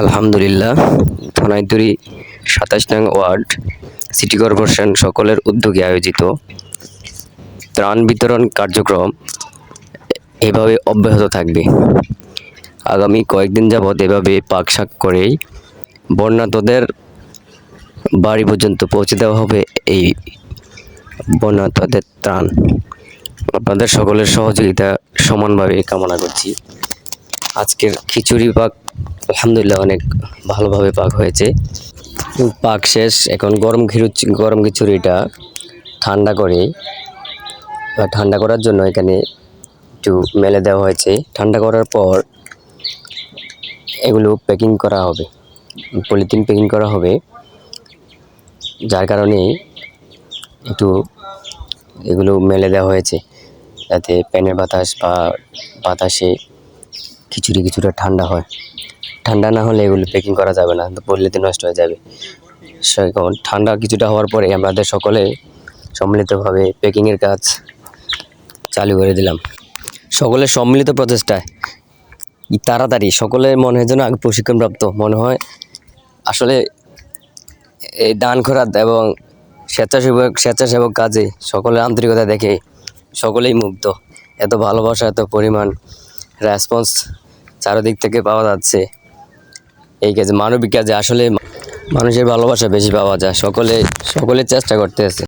আলহামদুলিল্লাহ থানাইতুরি সাতাশ নং ওয়ার্ড, সিটি কর্পোরেশন সকলের উদ্যোগে আয়োজিত ত্রাণ বিতরণ কার্যক্রম এভাবে অব্যাহত থাকবে। আগামী কয়েকদিন যাবৎ এভাবে পাক শাক করেই বন্যাতদের বাড়ি পর্যন্ত পৌঁছে দেওয়া হবে এই বন্যাতদের ত্রাণ। আপনাদের সকলের সহযোগিতা সমানভাবে কামনা করছি। আজকের খিচুড়ি পাক আলহামদুলিল্লাহ অনেক ভালোভাবে পাক হয়েছে। পাক শেষ, এখন গরম খিচুড়ি গরম খিচুড়িটা ঠান্ডা করে ঠান্ডা করার জন্য এখানে একটু মেলে দেওয়া হয়েছে। ঠান্ডা করার পর এগুলো প্যাকিং করা হবে পলিথিন প্যাকিং করা হবে। যার কারণে একটু এগুলো মেলে দেওয়া হয়েছে, যাতে প্যানের বাতাস বা বাতাসে খিচুড়ি কিছুটা ঠান্ডা হয়। ঠান্ডা না হলে এগুলো প্যাকিং করা যাবে না পড়লেতে নষ্ট হয়ে যাবে। সেরকম ঠান্ডা কিছুটা হওয়ার পরে আমাদের সকলে সম্মিলিতভাবে প্যাকিংয়ের কাজ চালু করে দিলাম। সকলের সম্মিলিত প্রচেষ্টায়। তাড়াতাড়ি সকলের মনে হয় যেন প্রশিক্ষণপ্রাপ্ত। মনে হয় আসলে এই দান খরাত এবং স্বেচ্ছাসেবক স্বেচ্ছাসেবক কাজে সকলের আন্তরিকতা দেখে সকলেই মুগ্ধ। এত ভালোবাসা, এত পরিমাণ রেসপন্স চারিদিক থেকে পাওয়া যাচ্ছে। এই কাজে মানবিক কাজে আসলে মানুষের ভালোবাসা বেশি পাওয়া যায়। সকলে সকলে চেষ্টা করতে আছে